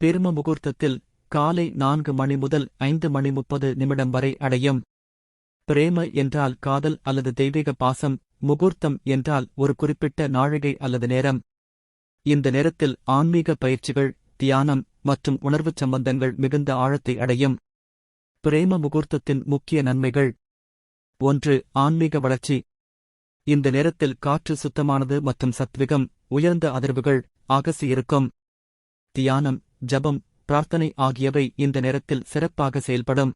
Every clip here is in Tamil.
பெரும முகூர்த்தத்தில் காலை நான்கு மணி முதல் ஐந்து மணி முப்பது நிமிடம் வரை அடையும். பிரேம என்றால் காதல் அல்லது தெய்வீக பாசம் முகூர்த்தம் என்றால் ஒரு குறிப்பிட்ட நாழிகை அல்லது நேரம். இந்த நேரத்தில் ஆன்மீக பயிற்சிகள் தியானம் மற்றும் உணர்வுச் சம்பந்தங்கள் மிகுந்த ஆழத்தை அடையும். பிரேம முகூர்த்தத்தின் முக்கிய நன்மைகள். ஒன்று ஆன்மீக வளர்ச்சி. இந்த நேரத்தில் காற்று சுத்தமானது மற்றும் சத்விகம் உயர்ந்த அதிர்வுகள் அகசி இருக்கும். தியானம் ஜபம் பிரார்த்தனை ஆகியவை இந்த நேரத்தில் சிறப்பாக செயல்படும்.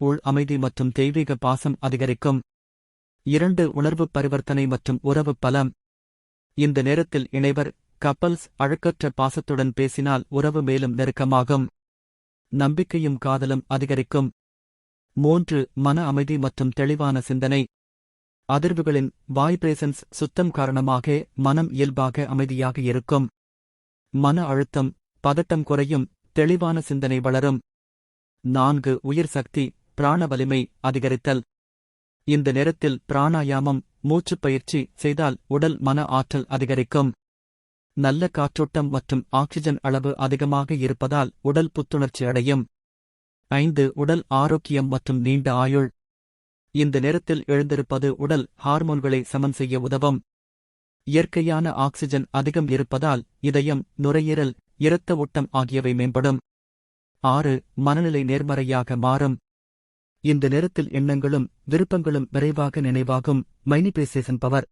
உள் அமைதி மற்றும் தெய்வீக பாசம் அதிகரிக்கும். இரண்டு உணர்வு பரிவர்த்தனை மற்றும் உறவு பலம். இந்த நேரத்தில் இணைவர் கப்பல்ஸ் அழுக்கற்ற பாசத்துடன் பேசினால் உறவு மேலும் நெருக்கமாகும். நம்பிக்கையும் காதலும் அதிகரிக்கும். மூன்று மன அமைதி மற்றும் தெளிவான சிந்தனை. அதிர்வுகளின் வாய்ப்ரேசன்ஸ் சுத்தம் காரணமாக மனம் இயல்பாக அமைதியாக இருக்கும். மன அழுத்தம் பதட்டம் குறையும் தெளிவான சிந்தனை வளரும். நான்கு உயிர் சக்தி பிராண வலிமை அதிகரித்தல். இந்த நேரத்தில் பிராணாயாமம் மூச்சுப் பயிற்சி செய்தால் உடல் மன ஆற்றல் அதிகரிக்கும். நல்ல காற்றோட்டம் மற்றும் ஆக்சிஜன் அளவு அதிகமாக இருப்பதால் உடல் புத்துணர்ச்சி அடையும். ஐந்து உடல் ஆரோக்கியம் மற்றும் நீண்ட ஆயுள். இந்த நேரத்தில் எழுந்திருப்பது உடல் ஹார்மோன்களை சமன் செய்ய உதவும். இயற்கையான ஆக்சிஜன் அதிகம் இருப்பதால் இதயம் நுரையீரல் இரத்த ஓட்டம் ஆகியவை மேம்படும். ஆறு மனநிலை நேர்மறையாக மாறும். இந்த நேரத்தில் எண்ணங்களும் விருப்பங்களும் விரைவாக நினைவாகும். Manifestation power.